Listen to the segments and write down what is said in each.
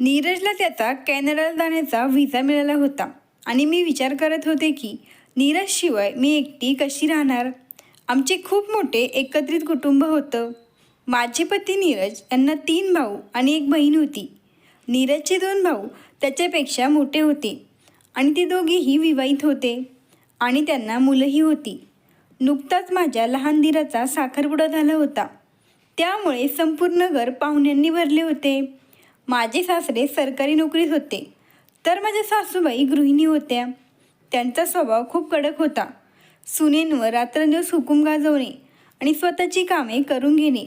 नीरजला त्याचा कॅनडाला जाण्याचा व्हिसा मिळाला होता. आणि मी विचार करत होते की नीरजशिवाय मी एकटी कशी राहणार? आमचे खूप मोठे एकत्रित कुटुंब होतं. माझे पती नीरज यांना तीन भाऊ आणि एक बहीण होती. नीरजचे दोन भाऊ त्याच्यापेक्षा मोठे होते आणि ते दोघेही विवाहित होते आणि त्यांना मुलंही होती. नुकताच माझ्या लहान दिराचा साखरपुडा झाला होता. त्यामुळे संपूर्ण घर पाहुण्यांनी भरले होते. माझे सासरे सरकारी नोकरीत होते. तर माझ्या सासूबाई गृहिणी होत्या. त्यांचा स्वभाव खूप कडक होता. सुनेंवर रात्रंदिवस हुकूम गाजवणे आणि स्वतःची कामे करून घेणे.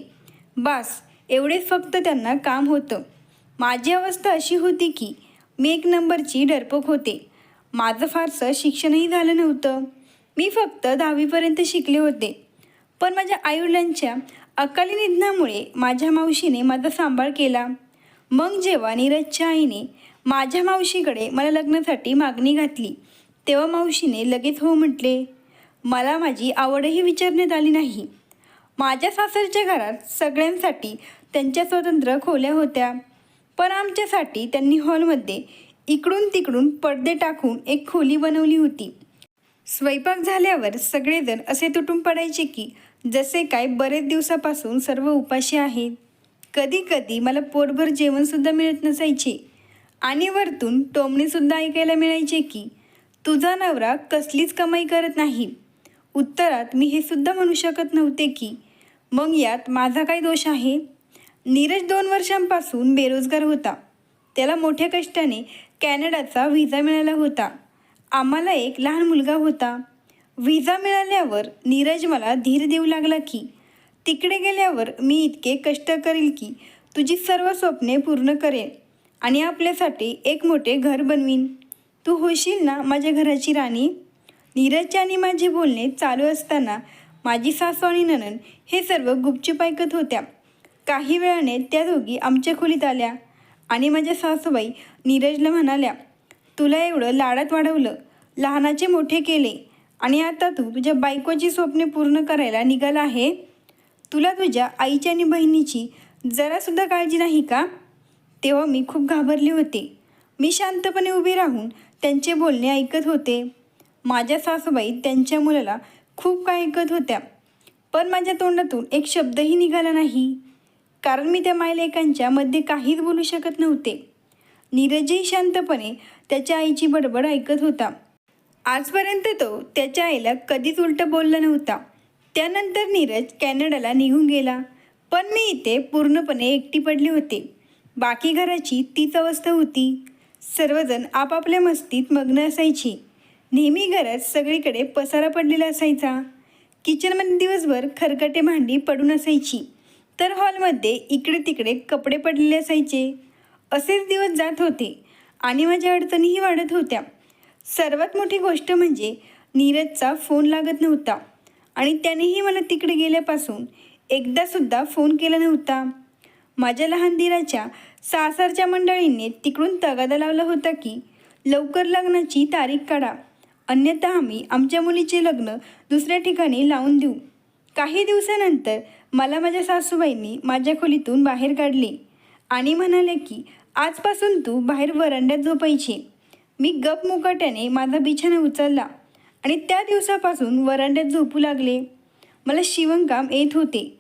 बास एवढेच फक्त त्यांना काम होतं. माझी अवस्था अशी होती की मी एक नंबरची डरपोक होते. माझं फारसं शिक्षणही झालं नव्हतं. मी फक्त दहावीपर्यंत शिकले होते. पण माझ्या आईवडिलांच्या अकाली निधनामुळे माझ्या मावशीने माझा सांभाळ केला. मग जेव्हा नीरजच्या आईने माझ्या मावशीकडे मला लग्नासाठी मागणी घातली तेव्हा मावशीने लगेच हो म्हटले मला माझी आवडही विचारण्यात आली नाही. माझ्या सासरच्या घरात सगळ्यांसाठी त्यांच्या स्वतंत्र खोल्या होत्या पण आमच्यासाठी त्यांनी हॉलमध्ये इकडून तिकडून पडदे टाकून एक खोली बनवली होती. स्वयंपाक झाल्यावर सगळेजण असे तुटून पडायचे की जसे काय बरेच दिवसापासून सर्व उपाशी आहेत. कधी कधी मला पोटभर जेवणसुद्धा मिळत नसायचे. आणि वरतून टोमणीसुद्धा ऐकायला मिळायचे की तुझा नवरा कसलीच कमाई करत नाही. उत्तरात मी हे सुद्धा म्हणू शकत नव्हते की मग यात माझा काय दोष आहे? नीरज दोन वर्षांपासून बेरोजगार होता. त्याला मोठ्या कष्टाने कॅनडाचा व्हिसा मिळाला होता. आम्हाला एक लहान मुलगा होता. व्हिसा मिळाल्यावर नीरज मला धीर देऊ लागला की तिकडे गेल्यावर मी इतके कष्ट करील की तुझी सर्व स्वप्ने पूर्ण करेन आणि आपल्यासाठी एक मोठे घर बनवीन. तू होशील ना माझ्या घराची राणी? नीरजचे आणि माझे बोलणे चालू असताना माझी सासू आणि ननन हे सर्व गुपचूप ऐकत होत्या. काही वेळाने त्या दोघी आमच्या खोलीत आल्या आणि माझ्या सासूबाई नीरजला म्हणाल्या तुला एवढं लाडात वाढवलं लहानाचे मोठे केले आणि आता तू तुझ्या बायकोची स्वप्ने पूर्ण करायला निघाला आहे? तुला तुझ्या आईची आणि बहिणीची जरासुद्धा काळजी नाही का? तेव्हा मी खूप घाबरले होते. मी शांतपणे उभे राहून त्यांचे बोलणे ऐकत होते. माझ्या सासूबाई त्यांच्या मुलाला खूप काय ऐकत होत्या. पण माझ्या तोंडातून एक शब्दही निघाला नाही. कारण मी त्या मायलेकांच्या मध्ये काहीच बोलू शकत नव्हते. नीरजही शांतपणे त्याच्या आईची बडबड ऐकत होता. आजपर्यंत तो त्याच्या आईला कधीच उलटं बोलला नव्हता. त्यानंतर नीरज कॅनडाला निघून गेला. पण मी इथे पूर्णपणे एकटी पडले होते. बाकी घराची तीच अवस्था होती. सर्वजण आपापल्या मस्तीत मग्न असायची. नेहमी घरात सगळीकडे पसारा पडलेला असायचा. किचनमध्ये दिवसभर खरकटे भांडी पडून असायची. तर हॉलमध्ये इकडे तिकडे कपडे पडलेले असायचे. असेच दिवस जात होते आणि माझ्या अडचणीही वाढत होत्या. सर्वात मोठी गोष्ट म्हणजे नीरजचा फोन लागत नव्हता. आणि त्यानेही मला तिकडे गेल्यापासून एकदासुद्धा फोन केला नव्हता. माझ्या लहान दिराच्या सासरच्या मंडळींनी तिकडून तगादा लावला होता की लवकर लग्नाची तारीख काढा. अन्यथा आम्ही आमच्या मुलीचे लग्न दुसऱ्या ठिकाणी लावून देऊ. काही दिवसानंतर मला माझ्या सासूबाईंनी माझ्या खोलीतून बाहेर काढले आणि म्हणाले की आजपासून तू बाहेर वरांड्यात झोपायची. मी गप मुकाट्याने माझा बिछाना उचलला. आणि त्या दिवसापासून वरांड्यात झोपू लागले. मला शिवणकाम येत होते.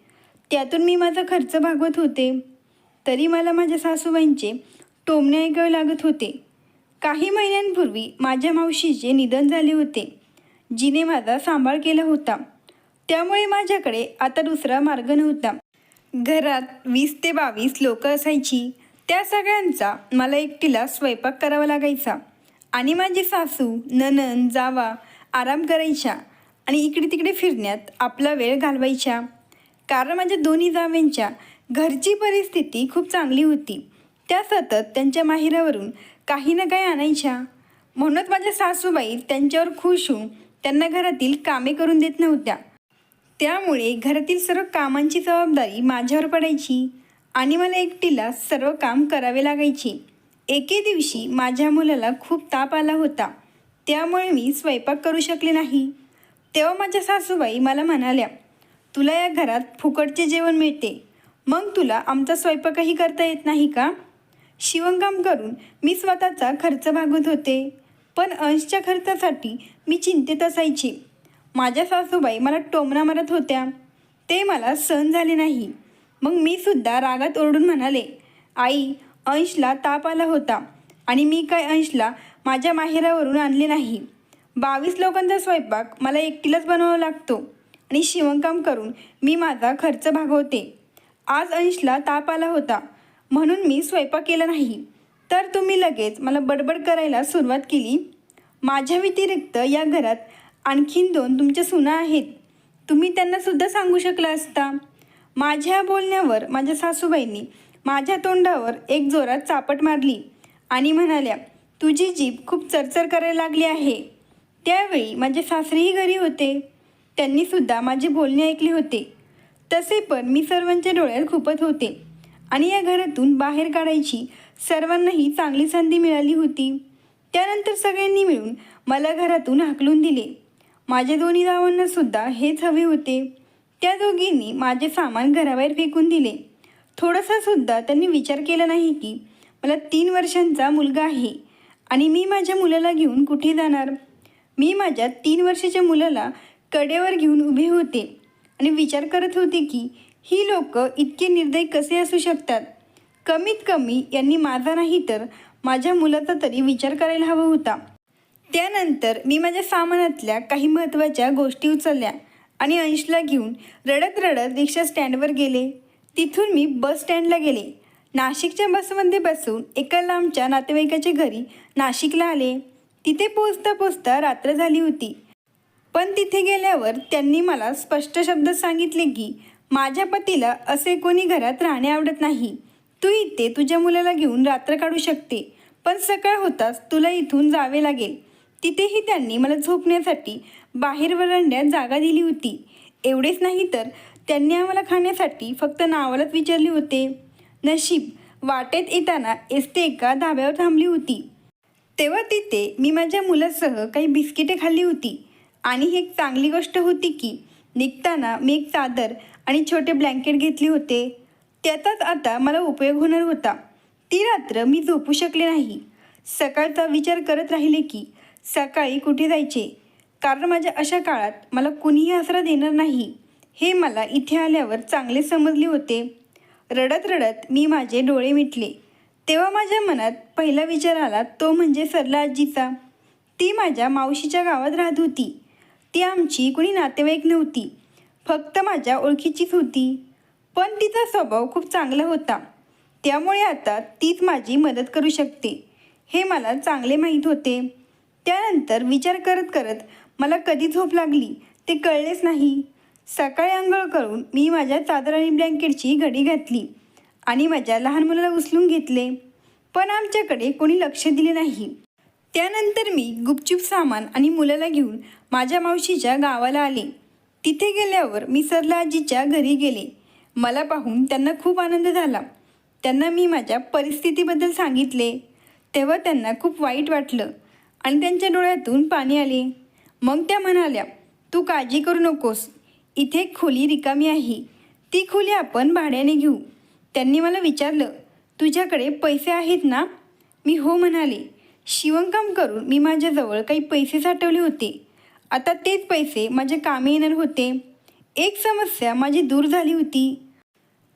त्यातून मी माझा खर्च भागवत होते. तरी मला माझ्या सासूबाईंचे टोमणे ऐकावे लागत होते. काही महिन्यांपूर्वी माझ्या मावशीचे निधन झाले होते. जिने माझा सांभाळ केला होता. त्यामुळे माझ्याकडे आता दुसरा मार्ग नव्हता. घरात वीस ते बावीस लोक असायची. त्या सगळ्यांचा मला एकटीला स्वयंपाक करावा लागायचा. आणि माझी सासू ननन जावा आराम करायच्या आणि इकडे तिकडे फिरण्यात आपला वेळ घालवायच्या. कारण माझ्या दोन्ही जावेंच्या घरची परिस्थिती खूप चांगली होती. त्या सतत त्यांच्या माहेरावरून काही ना काही आणायच्या. म्हणूनच माझ्या सासूबाई त्यांच्यावर खुश होऊन त्यांना घरातील कामे करून देत नव्हत्या. त्यामुळे घरातील सर्व कामांची जबाबदारी माझ्यावर पडायची आणि मला एकटीला सर्व काम करावे लागायचे. एके दिवशी माझ्या मुलाला खूप ताप आला होता. त्यामुळे मी स्वयंपाक करू शकले नाही. तेव्हा माझ्या सासूबाई मला म्हणाल्या तुला या घरात फुकटचे जेवण मिळते. मग तुला आमचा स्वयंपाकही करता येत नाही का? शिवणकाम करून मी स्वतःचा खर्च भागवत होते. पण अंशच्या खर्चासाठी मी चिंतेत असायचे. माझ्या सासूबाई मला टोमणा मारत होत्या. ते मला सहन झाले नाही. मग मी सुद्धा रागात ओरडून म्हणाले आई अंशला ताप आला होता आणि मी काय अंशला माझ्या माहेरावरून आणले नाही. बावीस लोकांचा स्वयंपाक मला एकटीलाच बनवावा लागतो आणि शिवणकाम करून मी माझा खर्च भागवते. आज अंशला ताप आला होता. म्हणून मी स्वयंपाक केला नाही. तर तुम्ही लगेच मला बडबड करायला सुरुवात केली. माझ्या व्यतिरिक्त या घरात आणखीन दोन तुमच्या सुना आहेत. तुम्ही त्यांनासुद्धा सांगू शकला असता. माझ्या बोलण्यावर माझ्या सासूबाईंनी माझ्या तोंडावर एक जोरात चापट मारली आणि म्हणाल्या तुझी जीभ खूप चरचर करायला लागली आहे. त्यावेळी माझे सासरेही घरी होते. त्यांनीसुद्धा माझे बोलणे ऐकले होते. तसे पण मी सर्वांच्या डोळ्यात खुपत होते आणि या घरातून बाहेर काढायची सर्वांनाही चांगली संधी मिळाली होती. त्यानंतर सगळ्यांनी मिळून मला घरातून हाकलून दिले. माझ्या दोन्ही गावांनासुद्धा हेच हवे होते. त्या दोघींनी माझे सामान घराबाहेर फेकून दिले. थोडासा सुद्धा त्यांनी विचार केला नाही की मला तीन वर्षांचा मुलगा आहे. आणि मी माझ्या मुलाला घेऊन कुठे जाणार? मी माझ्या तीन वर्षाच्या मुलाला कडेवर घेऊन उभे होते आणि विचार करत होते की ही लोक इतके निर्दयी कसे असू शकतात? कमीत कमी यांनी माझा नाही तर माझ्या मुलाचा तरी विचार करायला हवा होता. त्यानंतर मी माझ्या सामानातल्या काही महत्त्वाच्या गोष्टी उचलल्या आणि अंशला घेऊन रडत रडत रिक्षा स्टँडवर गेले. तिथून मी बस स्टँडला गेले. नाशिकच्या बसमध्ये बसून एका लांबच्या नातेवाईकाच्या घरी नाशिकला आले. तिथे पोचता पोचता रात्र झाली होती. पण तिथे गेल्यावर त्यांनी मला स्पष्ट शब्द सांगितले की माझ्या पतीला असे कोणी घरात राहणे आवडत नाही. तू इथे तुझ्या मुलाला घेऊन रात्र काढू शकते. पण सकाळ होताच तुला इथून जावे लागेल. तिथेही त्यांनी मला झोपण्यासाठी बाहेर वरंड्यात जागा दिली होती. एवढेच नाही तर त्यांनी आम्हाला खाण्यासाठी फक्त नावालाच विचारले होते. नशीब वाटेत येताना एस टी एका धाब्यावर थांबली होती. तेव्हा तिथे मी माझ्या मुलासह काही बिस्किटे खाल्ली होती. आणि ही एक चांगली गोष्ट होती की निघताना मी एक चादर आणि छोटे ब्लँकेट घेतले होते. त्याचाच आता मला उपयोग होणार होता. ती रात्र मी झोपू शकले नाही. सकाळचा विचार करत राहिले की सकाळी कुठे जायचे? कारण माझ्या अशा काळात मला कुणीही आसरा देणार नाही. हे मला इथे आल्यावर चांगले समजले होते. रडत रडत मी माझे डोळे मिटले. तेव्हा माझ्या मनात पहिला विचार आला तो म्हणजे सरला आजीचा. ती माझ्या मावशीच्या गावात राहत होती. ती आमची कुणी नातेवाईक नव्हती. फक्त माझ्या ओळखीचीच होती. पण तिचा स्वभाव खूप चांगला होता. त्यामुळे आता तीच माझी मदत करू शकते. हे मला चांगले माहीत होते. त्यानंतर विचार करत करत मला कधी झोप लागली. ते कळलेच नाही. सकाळी आंघोळ करून मी माझ्या चादर आणि ब्लँकेटची घडी घातली आणि माझ्या लहान मुलाला उचलून घेतले. पण आमच्याकडे कोणी लक्ष दिले नाही. त्यानंतर मी गुपचूप सामान आणि मुलाला घेऊन माझ्या मावशीच्या गावाला आले. तिथे गेल्यावर मी सरला आजीच्या घरी गेले. मला पाहून त्यांना खूप आनंद झाला. त्यांना मी माझ्या परिस्थितीबद्दल सांगितले. तेव्हा त्यांना खूप वाईट वाटलं आणि त्यांच्या डोळ्यातून पाणी आले. मग त्या म्हणाल्या तू काळजी करू नकोस. इथे एक खोली रिकामी आहे. ती खोली आपण भाड्याने घेऊ. त्यांनी मला विचारलं तुझ्याकडे पैसे आहेत ना? मी हो म्हणाले शिवणकाम करून मी माझ्याजवळ काही पैसे साठवले होते. आता तेच पैसे माझ्या कामी येणार होते. एक समस्या माझी दूर झाली होती.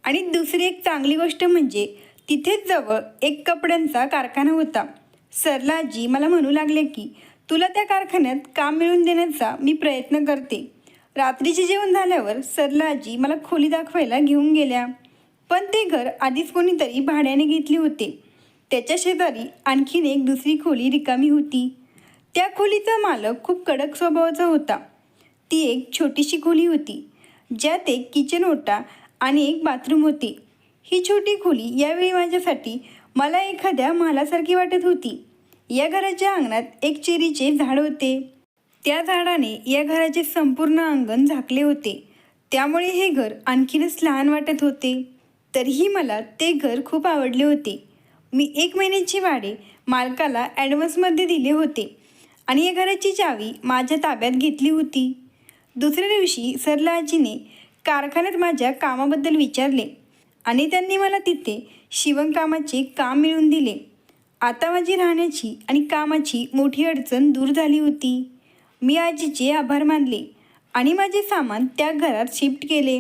आणि दुसरी एक चांगली गोष्ट म्हणजे तिथेच जवळ एक कपड्यांचा कारखाना होता. सरलाजी मला म्हणू लागले की तुला त्या कारखान्यात काम मिळवून देण्याचा मी प्रयत्न करते. रात्रीचे जेवण झाल्यावर सरला आजी मला खोली दाखवायला घेऊन गेल्या. पण ते घर आधीच कोणीतरी भाड्याने घेतले होते. त्याच्या शेजारी आणखीन एक दुसरी खोली रिकामी होती. त्या खोलीचा मालक खूप कडक स्वभावाचा होता. ती एक छोटीशी खोली होती ज्यात एक किचन ओटा आणि एक बाथरूम होते. ही छोटी खोली यावेळी माझ्यासाठी मला एखाद्या महालासारखी वाटत होती. या घराच्या अंगणात एक चेरीचे झाड होते. त्या झाडाने या घराचे संपूर्ण अंगण झाकले होते. त्यामुळे हे घर आणखीनच लहान वाटत होते. तरीही मला ते घर खूप आवडले होते. मी एक महिन्याची भाडे मालकाला ॲडव्हान्समध्ये दिले होते आणि या घराची चावी माझ्या ताब्यात घेतली होती. दुसऱ्या दिवशी सरला आजीने कारखान्यात माझ्या कामाबद्दल विचारले आणि त्यांनी मला तिथे शिवणकामाचे काम मिळवून दिले. आता माझी राहण्याची आणि कामाची मोठी अडचण दूर झाली होती. मी आजीचे आभार मानले आणि माझे सामान त्या घरात शिफ्ट केले.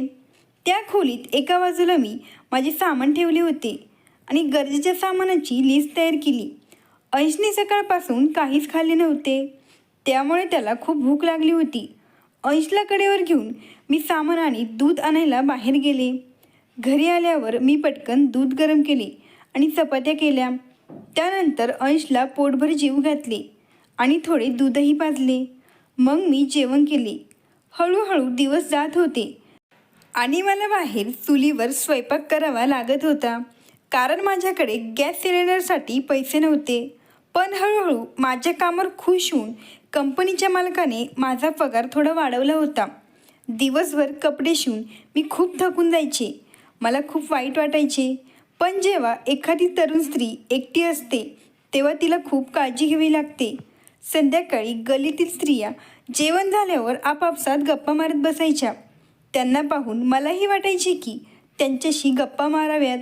त्या खोलीत एका बाजूला मी माझे सामान ठेवले होते आणि गरजेच्या सामानाची लिस्ट तयार केली. अंशने सकाळपासून काहीच खाल्ले नव्हते. त्यामुळे त्याला खूप भूक लागली होती. अंशला कडेवर घेऊन मी सामान आणि दूध आणायला बाहेर गेले. घरी आल्यावर मी पटकन दूध गरम केले आणि चपात्या केल्या. त्यानंतर अंशला पोटभर जीव घातले आणि थोडे दूधही पाजले. मग मी जेवण केले. हळूहळू दिवस जात होते. आणि मला बाहेर चुलीवर स्वयंपाक करावा लागत होता. कारण माझ्याकडे गॅस सिलेंडरसाठी पैसे नव्हते. पण हळूहळू माझ्या कामावर खुश होऊन कंपनीच्या मालकाने माझा पगार थोडा वाढवला होता. दिवसभर कपडे शिवून मी खूप थकून जायचे. मला खूप वाईट वाटायचे. पण जेव्हा एखादी तरुण स्त्री एकटी असते तेव्हा तिला खूप काळजी घ्यावी लागते. संध्याकाळी गलीतील स्त्रिया जेवण झाल्यावर आपापसात गप्पा मारत बसायच्या. त्यांना पाहून मलाही वाटायचे की त्यांच्याशी गप्पा माराव्यात.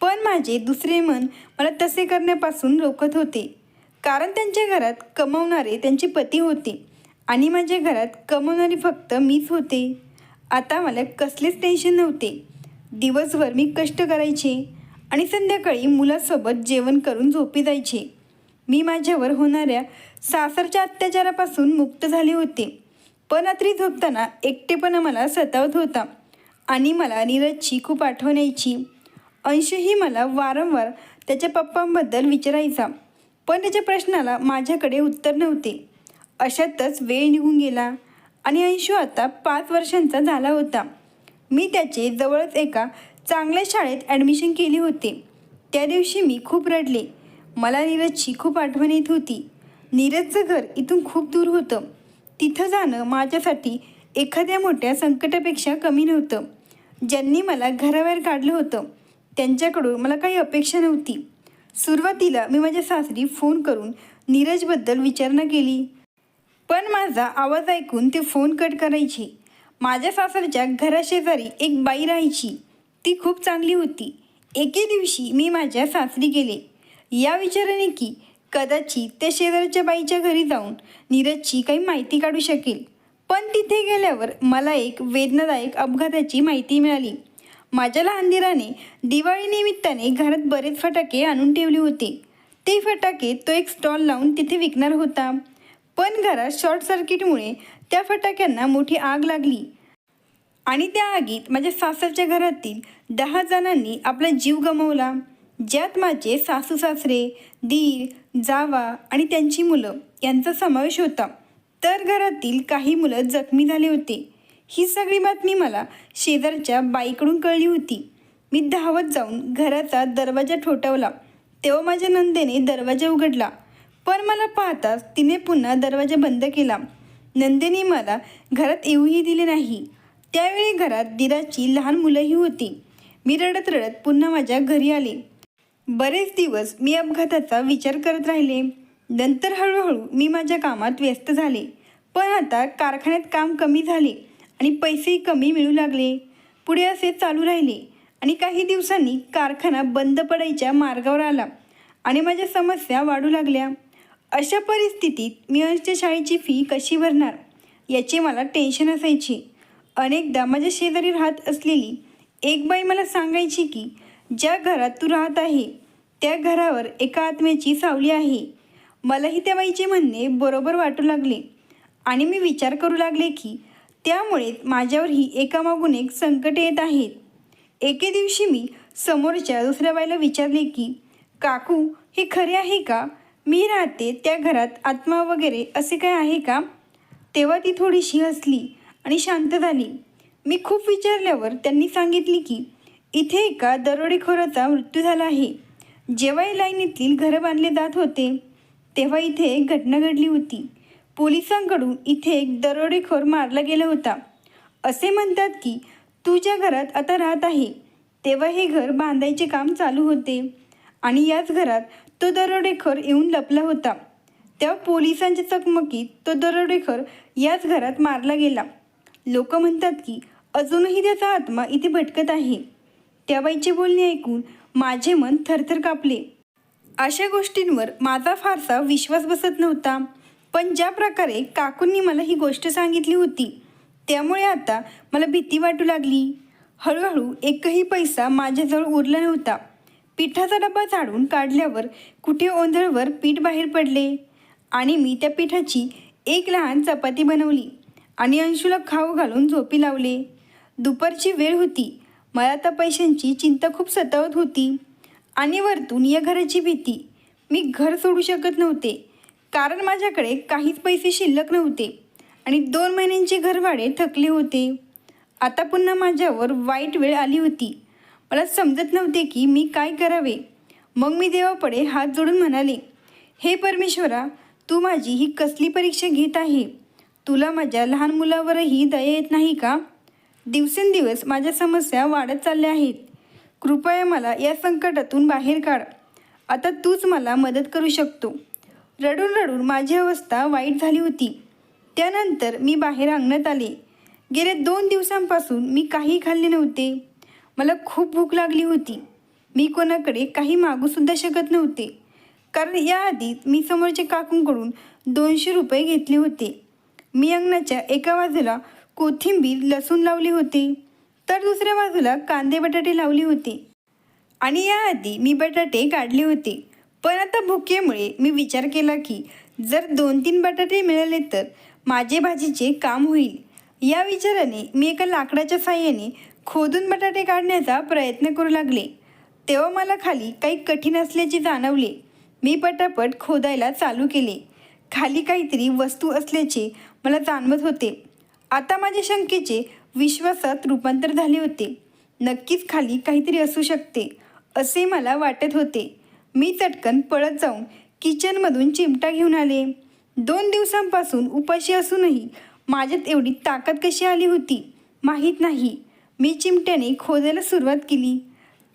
पण माझे दुसरे मन मला तसे करण्यापासून रोखत होते. कारण त्यांच्या घरात कमवणारे त्यांचे पती होते आणि माझ्या घरात कमवणारी फक्त मीच होते. आता मला कसलेच टेन्शन नव्हते. दिवसभर मी कष्ट करायचे आणि संध्याकाळी मुलासोबत जेवण करून झोपी जायचे. मी माझ्यावर होणाऱ्या सासरच्या अत्याचारापासून मुक्त झाले होते. पण रात्री झोपताना एकटेपणा मला सतावत होता आणि मला नीरजची खूप आठवण यायची. अंशही मला वारंवार त्याच्या पप्पांबद्दल विचारायचा पण त्याच्या प्रश्नाला माझ्याकडे उत्तर नव्हते. अशातच वेळ निघून गेला आणि अंशू आता पाच वर्षांचा झाला होता. मी त्याचे जवळच एका चांगल्या शाळेत ॲडमिशन केले होते. त्या दिवशी मी खूप रडले. मला नीरजची खूप आठवण येत होती. नीरजचं घर इथून खूप दूर होतं. तिथं जाणं माझ्यासाठी एखाद्या मोठ्या संकटापेक्षा कमी नव्हतं. ज्यांनी मला घराबाहेर काढलं होतं त्यांच्याकडून मला काही अपेक्षा नव्हती. सुरुवातीला मी माझ्या सासरी फोन करून नीरजबद्दल विचारणा केली. पण माझा आवाज ऐकून ते फोन कट करायचे. माझ्या सासरच्या घराशेजारी एक बाई राहायची. ती खूप चांगली होती. एके दिवशी मी माझ्या सासरी गेले. या विचाराने की कदाचित त्या शेजारच्या बाईच्या घरी जाऊन नीरजची काही माहिती काढू शकेल. पण तिथे गेल्यावर मला एक वेदनादायक अपघाताची माहिती मिळाली. माझ्या लहान दिराने दिवाळी निमित्ताने घरात बरेच फटाके आणून ठेवले होते. ते फटाके तो एक स्टॉल लावून तिथे विकणार होता. पण घरात शॉर्ट सर्किटमुळे त्या फटाक्यांना मोठी आग लागली. आणि त्या आगीत माझ्या सासरच्या घरातील दहा जणांनी आपला जीव गमावला. ज्यात माझे सासू सासरे दीर जावा आणि त्यांची मुलं यांचा समावेश होता. तर घरातील काही मुलं जखमी झाले होते. ही सगळी बातमी मला शेजारच्या बाईकडून कळली होती. मी धावत जाऊन घराचा दरवाजा ठोठावला. तेव्हा माझ्या नंदेने दरवाजा उघडला. पण मला पाहताच तिने पुन्हा दरवाजा बंद केला. नंदेने मला घरात येऊही दिले नाही. त्यावेळी घरात दिराची लहान मुलंही होती. मी रडत रडत पुन्हा माझ्या घरी आले. बरेच दिवस मी अपघाताचा विचार करत राहिले. नंतर हळूहळू मी माझ्या कामात व्यस्त झाले. पण आता कारखान्यात काम कमी झाले आणि पैसेही कमी मिळू लागले. पुढे असे चालू राहिले आणि काही दिवसांनी कारखाना बंद पडायच्या मार्गावर आला आणि माझ्या समस्या वाढू लागल्या. अशा परिस्थितीत मी अंशच्या शाळेची फी कशी भरणार याचे मला टेन्शन असायचे. अनेकदा माझ्या शेजारी राहत असलेली एक बाई मला सांगायची की ज्या घरात तू राहत आहे त्या घरावर एका आत्म्याची सावली आहे. मलाही त्या बाईचे म्हणणे बरोबर वाटू लागले. आणि मी विचार करू लागले की त्यामुळेच माझ्यावरही एकामागून एक संकट येत आहेत एके दिवशी मी समोरच्या दुसऱ्या बाईला विचारले की काकू हे खरे आहे का? मी राहते त्या घरात आत्मा वगैरे असे काय आहे का? तेव्हा ती थोडीशी हसली आणि शांत झाली. मी खूप विचारल्यावर त्यांनी सांगितले की इथे एका दरोडेखोराचा मृत्यू झाला आहे. जेव्हा या लाईनीतील घरं बांधले जात होते तेव्हा इथे एक घटना घडली होती. पोलिसांकडून इथे एक दरोडेखोर मारला गेला होता. असे म्हणतात की तू ज्या घरात आता राहत आहे तेव्हा हे घर बांधायचे काम चालू होते आणि याच घरात तो दरोडेखोर येऊन लपला होता. तेव्हा पोलिसांच्या चकमकीत तो दरोडेखोर याच घरात मारला गेला. लोक म्हणतात की अजूनही त्याचा आत्मा इथे भटकत आहे. त्या बाईचे बोलणे ऐकून माझे मन थरथर कापले. अशा गोष्टींवर माझा फारसा विश्वास बसत नव्हता. पण ज्या प्रकारे काकूंनी मला ही गोष्ट सांगितली होती त्यामुळे आता मला भीती वाटू लागली. हळूहळू एकही पैसा माझ्याजवळ उरला नव्हता. पिठाचा डबा झाडून काढल्यावर कुठे ओंधळवर पीठ बाहेर पडले आणि मी त्या पिठाची एक लहान चपाती बनवली आणि अंशूला खाऊ घालून झोपी लावले. दुपारची वेळ होती मला आता पैशांची चिंता खूप सतावत होती. आणि वरतून या घराची भीती. मी घर सोडू शकत नव्हते. कारण माझ्याकडे काहीच पैसे शिल्लक नव्हते. आणि दोन महिन्यांचे घरभाडे थकले होते. आता पुन्हा माझ्यावर वाईट वेळ आली होती. मला समजत नव्हते की मी काय करावे. मग मी देवापुढे हात जोडून म्हणाले हे परमेश्वरा तू माझी ही कसली परीक्षा घेत आहे? तुला माझ्या लहान मुलावरही दया येत नाही का? दिवसेंदिवस माझ्या समस्या वाढत चालल्या आहेत. कृपया मला या संकटातून बाहेर काढ. आता तूच मला मदत करू शकतो. रडून रडून माझी अवस्था वाईट झाली होती. त्यानंतर मी बाहेर अंगणात आले. गेल्या दोन दिवसांपासून मी काही खाल्ले नव्हते. मला खूप भूक लागली होती. मी कोणाकडे काही मागूसुद्धा शकत नव्हते. कारण याआधी मी समोरच्या काकूंकडून दोनशे रुपये घेतले होते. मी अंगणाच्या एका बाजूला कोथिंबीर लसूण लावली होती. तर दुसऱ्या बाजूला कांदे बटाटे लावले होते. आणि याआधी मी बटाटे काढले होते. पण आता भुकेमुळे मी विचार केला की जर दोन तीन बटाटे मिळाले तर माझे भाजीचे काम होईल. या विचाराने मी एका लाकडाच्या साह्याने खोदून बटाटे काढण्याचा प्रयत्न करू लागले. तेव्हा मला खाली काही कठीण असल्याचे जाणवले. मी पटापट खोदायला चालू केले. खाली काहीतरी वस्तू असल्याचे मला जाणवत होते. आता माझ्या शंकेचे विश्वासात रूपांतर झाले होते. नक्कीच खाली काहीतरी असू शकते असे मला वाटत होते. मी चटकन पळत जाऊन किचनमधून चिमटा घेऊन आले. दोन दिवसांपासून उपाशी असूनही माझ्यात एवढी ताकद कशी आली होती माहीत नाही. मी चिमट्याने खोदायला सुरुवात केली.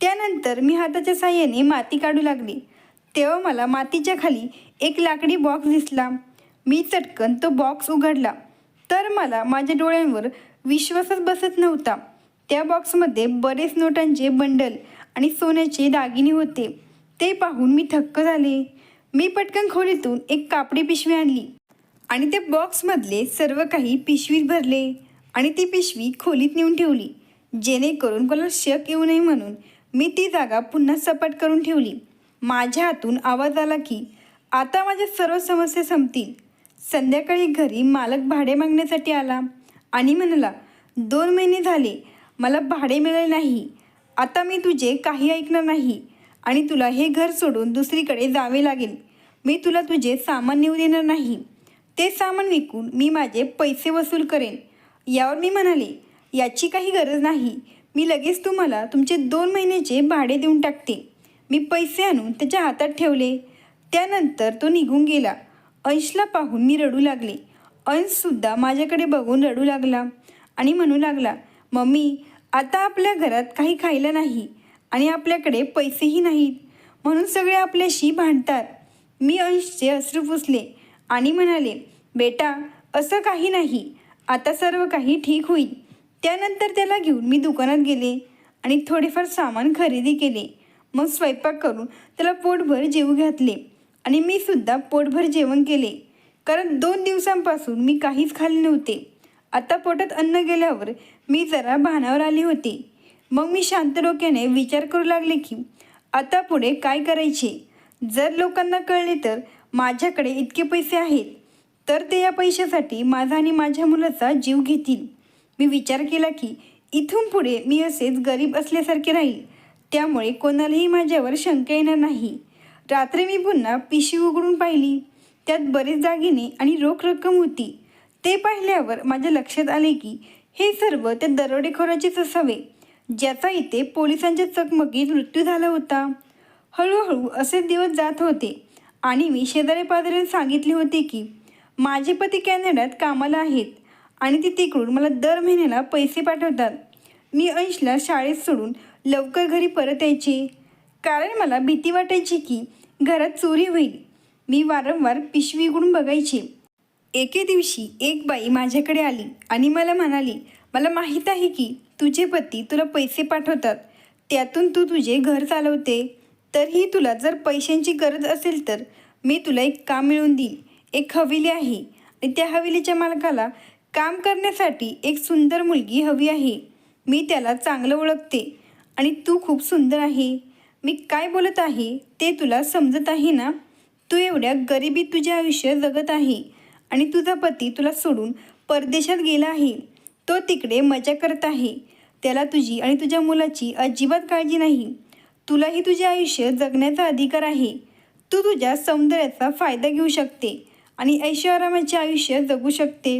त्यानंतर मी हाताच्या साह्याने माती काढू लागले. तेव्हा मला मातीच्या खाली एक लाकडी बॉक्स दिसला. मी चटकन तो बॉक्स उघडला. तर मला माझ्या डोळ्यांवर विश्वासच बसत नव्हता. त्या बॉक्समध्ये बरेच नोटांचे बंडल आणि सोन्याचे दागिने होते. ते पाहून मी थक्क झाले. मी पटकन खोलीतून एक कापडी पिशवी आणली आणि त्या बॉक्समधले सर्व काही पिशवीत भरले आणि ती पिशवी खोलीत नेऊन ठेवली. जेणेकरून कोणाला शक येऊ नये म्हणून मी ती जागा पुन्हा सपाट करून ठेवली. माझ्या हातून आवाज आला की आता माझ्या सर्व समस्या संपतील. संध्याकाळी घरी मालक भाडे मागण्यासाठी आला. आणि म्हणाला दोन महिने झाले मला भाडे मिळाले नाही. आता मी तुझे काही ऐकणार नाही. आणि तुला हे घर सोडून दुसरीकडे जावे लागेल. मी तुला तुझे सामान नेऊ देणार नाही. ते सामान विकून मी माझे पैसे वसूल करेन. यावर मी म्हणाले याची काही गरज नाही. मी लगेच तुम्हाला तुमचे दोन महिन्याचे भाडे देऊन टाकते. मी पैसे आणून त्याच्या हातात ठेवले. त्यानंतर तो निघून गेला. अंशला पाहून मी रडू लागले. अंशसुद्धा माझ्याकडे बघून रडू लागला आणि म्हणू लागला मम्मी आता आपल्या घरात काही खायला नाही आणि आपल्याकडे पैसेही नाहीत. म्हणून सगळे आपल्याशी भांडतात. मी अंशचे अश्रू पुसले आणि म्हणाले बेटा असं काही नाही. आता सर्व काही ठीक होईल. त्यानंतर त्याला घेऊन मी दुकानात गेले आणि थोडेफार सामान खरेदी केले. मग स्वयंपाक करून त्याला पोटभर जेवू घातले. आणि मी सुद्धा पोटभर जेवण केले. कारण दोन दिवसांपासून मी काहीच खाल्ले नव्हते. आता पोटात अन्न गेल्यावर मी जरा भानावर आले होते. मग मी शांत डोक्याने विचार करू लागले की आता पुढे काय करायचे? जर लोकांना कळले तर माझ्याकडे इतके पैसे आहेत तर ते या पैशासाठी माझा आणि माझ्या मुलाचा जीव घेतील. मी विचार केला की इथून पुढे मी असेच गरीब असल्यासारखे राहील. त्यामुळे कोणालाही माझ्यावर शंका येणार नाही. रात्री मी पुन्हा पिशवी उघडून पाहिली. त्यात बरेच दागिने आणि रोख रक्कम होती. ते पाहिल्यावर माझ्या लक्षात आले की हे सर्व त्या दरोडेखोराचेच असावे ज्याचा इथे पोलिसांच्या चकमकीत मृत्यू झाला होता. हळूहळू असे दिवस जात होते आणि मी शेजारी पादरीने सांगितले होते की माझे पती कॅनडात कामाला आहेत आणि ते तिकडून मला दर महिन्याला पैसे पाठवतात. मी अंशला शाळेत सोडून लवकर घरी परत यायचे. कारण मला भीती वाटायची की घरात चोरी होईल. मी वारंवार पिशवी उघडून बघायची. एके दिवशी एक बाई माझ्याकडे आली आणि मला म्हणाली मला माहीत आहे की तुझे पती तुला पैसे पाठवतात. त्यातून तू तुझे घर चालवते. तरीही तुला जर पैशांची गरज असेल तर मी तुला एक काम मिळवून देईल एक हवेली आहे आणि त्या हवेलीच्या मालकाला काम करण्यासाठी एक सुंदर मुलगी हवी आहे. मी त्याला चांगलं ओळखते आणि तू खूप सुंदर आहे. मी काय बोलत आहे ते तुला समजत आहे ना? तू एवढ्या गरिबीत तुझे आयुष्य जगत आहे आणि तुझा पती तुला सोडून परदेशात गेला आहे. तो तिकडे मजा करत आहे. त्याला तुझी आणि तुझ्या मुलाची अजिबात काळजी नाही. तुलाही तुझे आयुष्य जगण्याचा अधिकार आहे. तू तुझ्या सौंदर्याचा फायदा घेऊ शकते आणि ऐशोआरामाचे आयुष्य जगू शकते.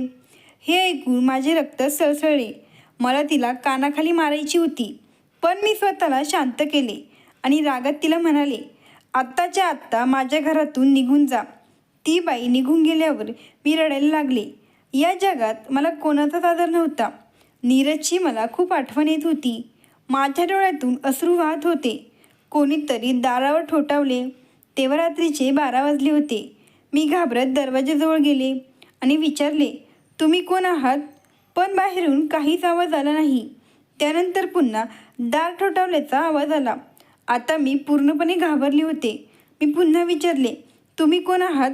हे ऐकून माझे रक्त सळसळले. मला तिला कानाखाली मारायची होती पण मी स्वतःला शांत केले. आणि रागात तिला म्हणाले आत्ताच्या आत्ता माझ्या घरातून निघून जा. ती बाई निघून गेल्यावर मी रडायला लागले. या जगात मला कोणाचाच आदर नव्हता. नीरजची मला खूप आठवण येत होती. माझ्या डोळ्यातून अश्रू वाहत होते. कोणीतरी दारावर ठोठावले. तेव्हा रात्रीचे बारा वाजले होते. मी घाबरत दरवाजाजवळ गेले आणि विचारले तुम्ही कोण आहात? पण बाहेरून काहीच आवाज आला नाही. त्यानंतर पुन्हा दार ठोठावल्याचा आवाज आला. आता मी पूर्णपणे घाबरले होते. मी पुन्हा विचारले तुम्ही कोण आहात?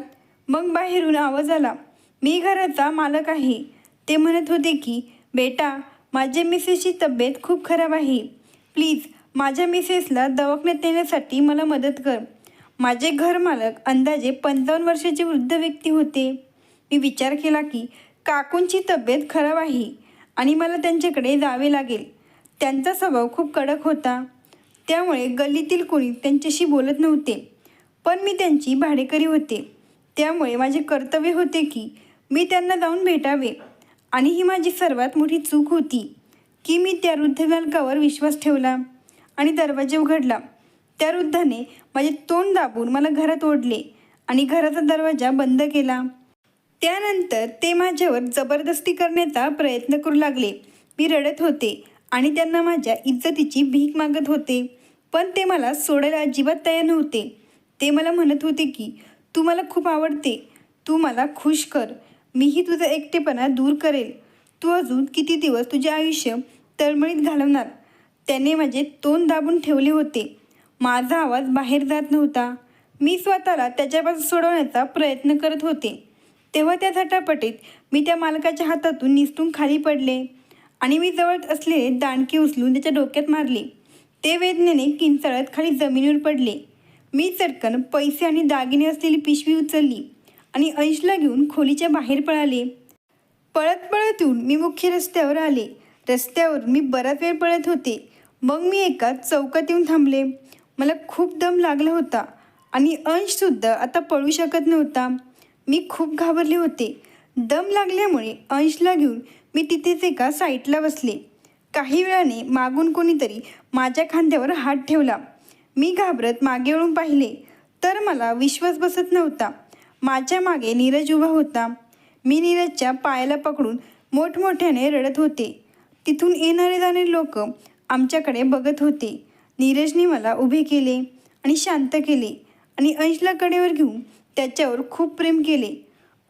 मग बाहेरून आवाज आला मी घराचा मालक आहे. ते म्हणत होते की बेटा माझ्या मिसेसची तब्येत खूप खराब आहे. प्लीज माझ्या मिसेसला दवाखान्यात नेण्यासाठी मला मदत कर. माझे घर मालक अंदाजे पंचावन्न वर्षाचे वृद्ध व्यक्ती होते. मी विचार केला की काकूंची तब्येत खराब आहे आणि मला त्यांच्याकडे जावे लागेल. त्यांचा स्वभाव खूप कडक होता. त्यामुळे गल्लीतील कोणी त्यांच्याशी बोलत नव्हते. पण मी त्यांची भाडेकरी होते. त्यामुळे माझे कर्तव्य होते की मी त्यांना जाऊन भेटावे. आणि ही माझी सर्वात मोठी चूक होती की मी त्या वृद्ध बालकावर विश्वास ठेवला आणि दरवाजा उघडला. त्या वृद्धाने माझे तोंड दाबून मला घरात ओढले आणि घराचा दरवाजा बंद केला. त्यानंतर ते माझ्यावर जबरदस्ती करण्याचा प्रयत्न करू लागले. मी रडत होते आणि त्यांना माझ्या इज्जतीची भीक मागत होते. पण ते मला सोडायला अजिबात तयार नव्हते. ते मला म्हणत होते की तू मला खूप आवडते. तू मला खुश कर. मीही तुझा एकटेपणा दूर करेल. तू अजून किती दिवस तुझे आयुष्य तळमळीत घालवणार? त्याने माझे तोंड दाबून ठेवले होते. माझा आवाज बाहेर जात नव्हता. मी स्वतःला त्याच्यापासून सोडवण्याचा प्रयत्न करत होते. तेव्हा त्या झटापटीत मी त्या मालकाच्या हातातून निसटून खाली पडले. आणि मी जवळ असलेले दांडके उचलून त्याच्या डोक्यात मारले. ते वेदनेने किंचाळत खाली जमिनीवर पडले. मी चटकन पैसे आणि दागिने असलेली पिशवी उचलली आणि अंशला घेऊन खोलीच्या बाहेर पळाले. पळत पळत येऊन मी मुख्य रस्त्यावर आले. रस्त्यावर मी बराच वेळ पळत होते. मग मी एका चौकात येऊन थांबले. मला खूप दम लागला होता आणि अंशसुद्धा आता पळू शकत नव्हता. मी खूप घाबरले होते. दम लागल्यामुळे अंशला घेऊन मी तिथेच एका साईटला बसले. काही वेळाने मागून कोणीतरी माझ्या खांद्यावर हात ठेवला. मी घाबरत मागे वळून पाहिले तर मला विश्वास बसत नव्हता. माझ्या मागे नीरज उभा होता. मी नीरजच्या पायाला पकडून मोठमोठ्याने रडत होते. तिथून येणारे जाणारे लोक आमच्याकडे बघत होते. नीरजने मला उभे केले आणि शांत केले आणि अंशला कडेवर घेऊन त्याच्यावर खूप प्रेम केले.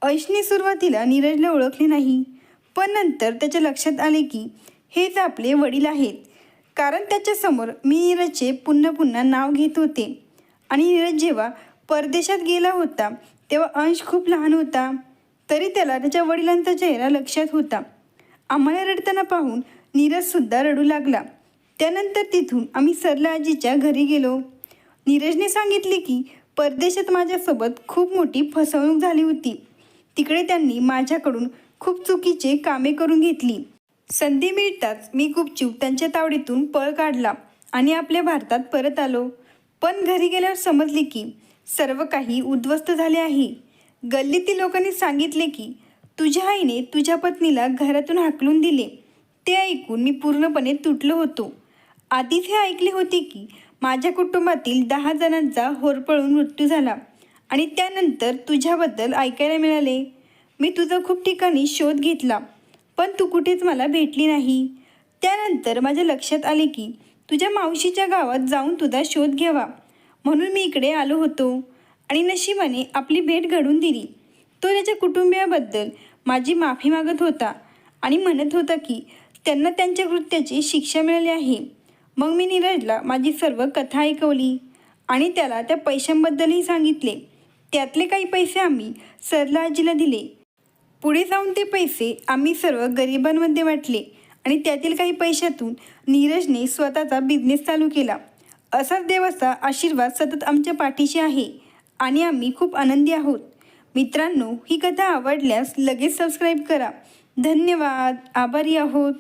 ऐशने सुरुवातीला नीरजला ओळखले नाही. पण नंतर त्याच्या लक्षात आले की हेच आपले वडील आहेत. कारण त्याच्यासमोर मी नीरजचे पुन्हा पुन्हा नाव घेत होते. आणि नीरज जेव्हा परदेशात गेला होता तेव्हा अंश खूप लहान होता. तरी त्याला त्याच्या वडिलांचा चेहरा लक्षात होता. आम्हाला रडताना पाहून नीरजसुद्धा रडू लागला. त्यानंतर तिथून आम्ही सरला आजीच्या घरी गेलो. नीरजने सांगितले की परदेशात माझ्यासोबत खूप मोठी फसवणूक झाली होती. तिकडे त्यांनी माझ्याकडून खूप चुकीचे कामे करून घेतली. संधी मिळताच मी गुपचूप त्यांच्या तावडीतून पळ काढला आणि आपल्या भारतात परत आलो. पण घरी गेल्यावर समजले की सर्व काही उद्ध्वस्त झाले आहे. गल्लीतील लोकांनी सांगितले की तुझ्या आईने तुझ्या पत्नीला घरातून हाकलून दिले. ते ऐकून मी पूर्णपणे तुटलो होतो. आधीच हे ऐकले होते की माझ्या कुटुंबातील दहा जणांचा होरपळून मृत्यू झाला. आणि त्यानंतर तुझ्याबद्दल ऐकायला मिळाले. मी तुझा खूप ठिकाणी शोध घेतला पण तू कुठेच मला भेटली नाही. त्यानंतर माझ्या लक्षात आले की तुझ्या मावशीच्या गावात जाऊन तुझा शोध घ्यावा. म्हणून मी इकडे आलो होतो आणि नशिबाने आपली भेट घडून दिली. तो त्याच्या कुटुंबियाबद्दल माझी माफी मागत होता आणि म्हणत होता की त्यांना त्यांच्या कृत्याची शिक्षा मिळाली आहे. मग मी नीरजला माझी सर्व कथा ऐकवली आणि त्याला त्या पैशांबद्दलही सांगितले. त्यातले काही पैसे आम्ही सरला आजीला दिले. पुढे जाऊन ते पैसे आम्ही सर्व गरिबांमध्ये वाटले आणि त्यातील काही पैशातून नीरजने स्वतःचा बिझनेस चालू केला. असाच देवाचा आशीर्वाद सतत आमच्या पाठीशी आहे आणि आम्ही खूप आनंदी आहोत. मित्रांनो ही कथा आवडल्यास लगेच सबस्क्राईब करा. धन्यवाद. आभारी आहोत.